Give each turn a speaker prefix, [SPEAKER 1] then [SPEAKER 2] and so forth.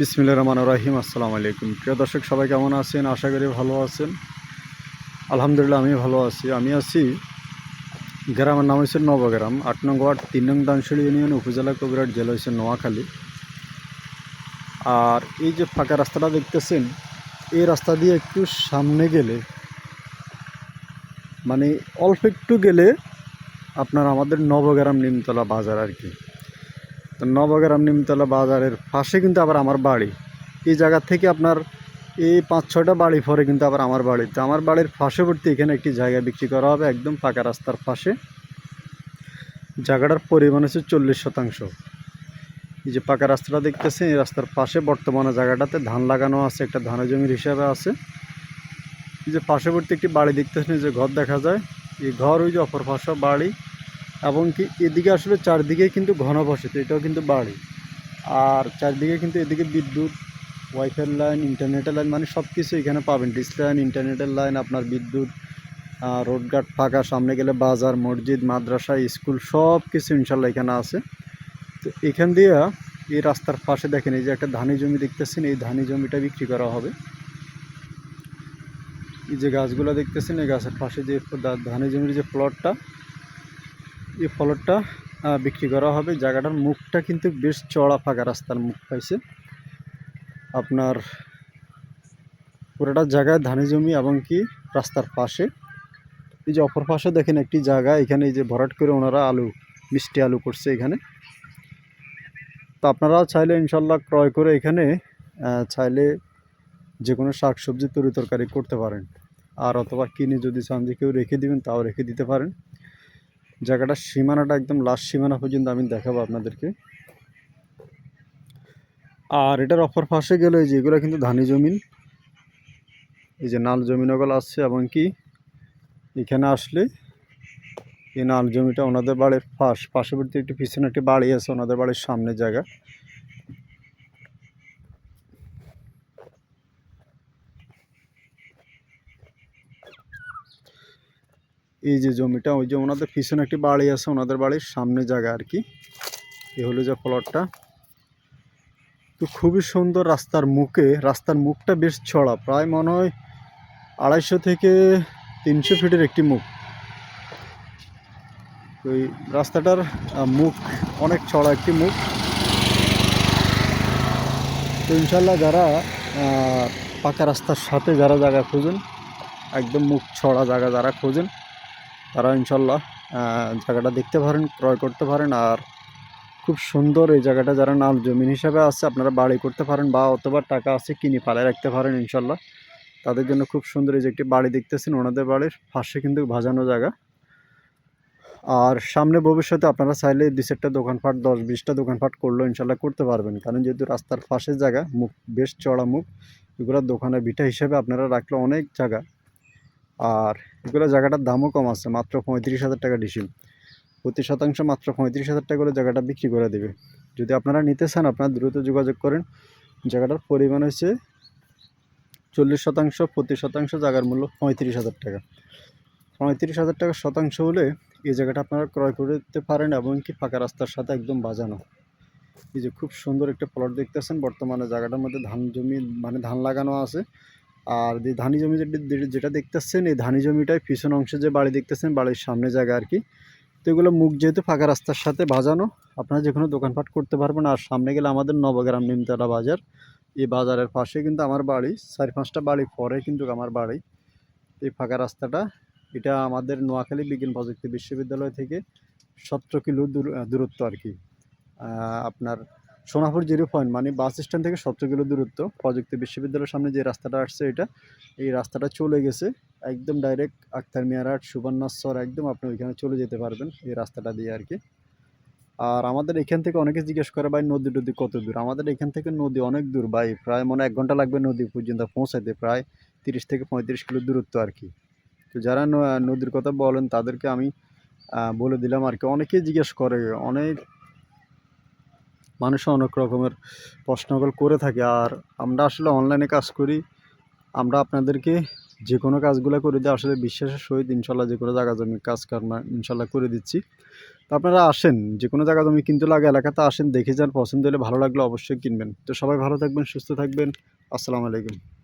[SPEAKER 1] বিসমিল্লা রহমান রাহিম, আসসালামু আলাইকুম। প্রিয় দর্শক, সবাই কেমন আছেন? আশা করি ভালো আছেন। আলহামদুলিল্লাহ আমি ভালো আছি। আমি আছি গ্রামের নাম হচ্ছে নবগ্রাম আট নং ওয়ার্ড, তিন নং দানশিল ইউনিয়ন, উপজেলা কবিরাট জেলা হচ্ছে নোয়াখালী। আর এই যে ফাঁকা রাস্তাটা দেখতেছেন, এই রাস্তা দিয়ে একটু সামনে গেলে মানে অল্প একটু গেলে আপনার আমাদের নবগ্রাম নিমতলা বাজার আর কি। তো নবগ্রাম নিমতলা বাজারের পাশে কিন্তু আবার আমার বাড়ি। এই জায়গা থেকে আপনার এই পাঁচ ছটা বাড়ি পরে কিন্তু আবার আমার বাড়ি। তো আমার বাড়ির পাশেবর্তী এখানে একটি জায়গা বিক্রি করা হবে একদম পাকা রাস্তার পাশে। জায়গাটার পরিমাণ হচ্ছে চল্লিশ শতাংশ। এই যে পাকা রাস্তাটা দেখতেছেন, এই রাস্তার পাশে বর্তমানে জায়গাটাতে ধান লাগানো আছে, একটা ধানের জমির হিসাবে আছে। এই যে পাশেবর্তী একটি বাড়ি দেখতেছেন যে ঘর দেখা যায়। এই ঘর ওই যে অপর পাশে বাড়ি। এবং কি এদিকে আসলে চারদিকে কিন্তু ঘন ঘনবসতি, এটাও কিন্তু বাড়ি। আর চারদিকে কিন্তু এদিকে বিদ্যুৎ, ওয়াইফাই লাইন ইন্টারনেটের লাইন মানে সব কিছু এখানে পাবেন। ডিস লাইন ইন্টারনেটের লাইন, আপনার বিদ্যুৎ রোডঘাট ফাঁকা, সামনে গেলে বাজার, মসজিদ, মাদ্রাসা, স্কুল সব কিছু ইনশাল্লাহ এখানে আছে। তো এখান দিয়ে এই রাস্তার পাশে দেখেন, এই যে একটা ধানি জমি দেখতেছেন, এই ধানি জমিটা বিক্রি করা হবে। এই যে গাছগুলো দেখতেছেন, এই গাছের পাশে যে ধানি জমির যে প্লটটা এই ফলটা বিক্রি করা হবে। জায়গাটার মুখটা কিন্তু বেশ চড়া ফাঁকা রাস্তার মুখ পাইছে। আপনার পুরোটা জায়গায় ধানি জমি এবং কি রাস্তার পাশে। এই যে অপর পাশে দেখেন একটি জায়গা, এখানে এই যে ভরাট করে ওনারা আলু, মিষ্টি আলু করছে এখানে। তো আপনারাও চাইলে ইনশাল্লাহ ক্রয় করে এখানে চাইলে যে কোনো শাক সবজি তরি তরকারি করতে পারেন। আর অথবা কিনে যদি চান যে কেউ রেখে দিবেন, তাও রেখে দিতে পারেন। জায়গাটার সীমানাটা একদম লাস্ট সীমানা পর্যন্ত আমি দেখাবো আপনাদেরকে। আর এটার অপর পাশে গেলে যে, এগুলো কিন্তু ধানি জমিন এই যে নাল জমিন ওগুলো আসছে এবং কি, এখানে আসলে এই নাল জমিটা ওনাদের বাড়ির পাশ, পার্শ্ববর্তী একটি পিছনে একটি বাড়ি আছে, ওনাদের বাড়ির সামনে জায়গা। এই যে জমিটা, ওই যে ওনাদের পিছনে একটি বাড়ি আছে, ওনাদের বাড়ির সামনে জায়গা আর কি। এ হলো যে প্লটটা তো খুবই সুন্দর রাস্তার মুখে, রাস্তার মুখটা বেশ ছড়া প্রায় মনে হয় আড়াইশো থেকে তিনশো ফিটের একটি মুখ। ওই রাস্তাটার মুখ অনেক ছড়া একটি মুখ। তো ইনশাল্লাহ যারা পাকা রাস্তার সাথে যারা জায়গা খোঁজেন, একদম মুখ ছড়া জায়গা যারা খোঁজেন তারা ইনশাল্লাহ জায়গাটা দেখতে পারেন, ক্রয় করতে পারেন আর খুব সুন্দর এই জায়গাটা যারা নাল জমিন হিসাবে আছে, আপনারা বাড়ি করতে পারেন বা অথবা টাকা আছে কিনে পালায় রাখতে পারেন ইনশাল্লাহ। তাদের জন্য খুব সুন্দর এই যে একটি বাড়ি দেখতেছেন, ওনাদের বাড়ির পাশে কিন্তু ভাজানো জায়গা। আর সামনে ভবিষ্যতে আপনারা চাইলে দু চারটা দোকানপাট, দশ বিশটা দোকানপাট করলেও ইনশাল্লাহ করতে পারবেন। কারণ যেহেতু রাস্তার পাশের জায়গা, মুখ বেশ চড়া মুখ, এগুলো দোকানে বিটা হিসেবে আপনারা রাখলে অনেক জায়গা আর এগুলো জায়গাটার দামও কম আছে, মাত্র পঁয়ত্রিশ হাজার টাকা ডিসিল। প্রতি শতাংশ মাত্র পঁয়ত্রিশ হাজার টাকা করে জায়গাটা বিক্রি করে দেবে। যদি আপনারা নিতে চান, আপনারা দ্রুত যোগাযোগ করেন। জায়গাটার পরিমাণ হচ্ছে চল্লিশ শতাংশ প্রতি শতাংশ, জায়গার মূল্য পঁয়ত্রিশ হাজার টাকা। পঁয়ত্রিশ হাজার টাকা শতাংশ হলে এই জায়গাটা আপনারা ক্রয় করতে পারেন এবং কি ফাঁকা রাস্তার সাথে একদম বাজানো। এই যে খুব সুন্দর একটা প্লট দেখতেছেন, বর্তমানে জায়গাটার মধ্যে ধান জমি মানে ধান লাগানো আছে। আর যে ধানি জমি যেটা- দেখতেছেন, এই ধানি জমিটায় পিছন অংশে যে বাড়ি দেখতেছেন, বাড়ির সামনে জায়গা আর কি। তো এগুলো মুখ যেহেতু ফাঁকা রাস্তার সাথে বাজানো, আপনারা যে কোনো দোকানপাট করতে পারবেন। আর সামনে গেলে আমাদের নবগ্রাম নিমতলা বাজার। এই বাজারের পাশে কিন্তু আমার বাড়ি, চার পাঁচটা বাড়ি পরে কিন্তু আমার বাড়ি। এই ফাঁকা রাস্তাটা, এটা আমাদের নোয়াখালী বিজ্ঞান প্রযুক্তি বিশ্ববিদ্যালয় থেকে সতেরো কিলো দূর- দূরত্ব আর কি। আপনার সোনাপুর জিরো পয়েন্ট মানে বাস স্ট্যান্ড থেকে সতেরো কিলো দূরত্ব। প্রযুক্তি বিশ্ববিদ্যালয়ের সামনে যে রাস্তাটা আসছে এটা, এই রাস্তাটা চলে গেছে। একদম ডাইরেক্ট আক্তার মিয়ারহাট সুবর্ণাশ্বর একদম আপনি ওইখানে চলে যেতে পারবেন এই রাস্তাটা দিয়ে আর কি। আর আমাদের এখান থেকে অনেকে জিজ্ঞেস করে, ভাই, নদী টদী কত দূর? আমাদের এখান থেকে নদী অনেক দূর, ভাই, প্রায় মনে এক ঘণ্টা লাগবে নদী পর্যন্ত পৌঁছাতে, প্রায় তিরিশ থেকে পঁয়ত্রিশ কিলো দূরত্ব আর কি। তো যারা নদীর কথা বলেন তাদেরকে আমি বলে দিলাম আর কি। অনেকেই জিজ্ঞেস করে, অনেক মানুষ অনেক রকমের প্রশ্নগুলো করে থাকে। আর আমরা আসলে অনলাইনে কাজ করি। আমরা আপনাদেরকে যে কোনো কাজগুলো করে দিই আসলে বিশ্বাসের সহিত ইনশাল্লাহ যে কোনো জায়গা জমি কাজ কর্মা ইনশাল্লাহ করে দিচ্ছি। তো আপনারা আসেন যে কোনো জায়গা জমি কিন্তু লাগে, এলাকাতে আসেন, দেখে যান, পছন্দ হলে ভালো লাগলে অবশ্যই কিনবেন। তো সবাই ভালো থাকবেন, সুস্থ থাকবেন। আসসালামু আলাইকুম।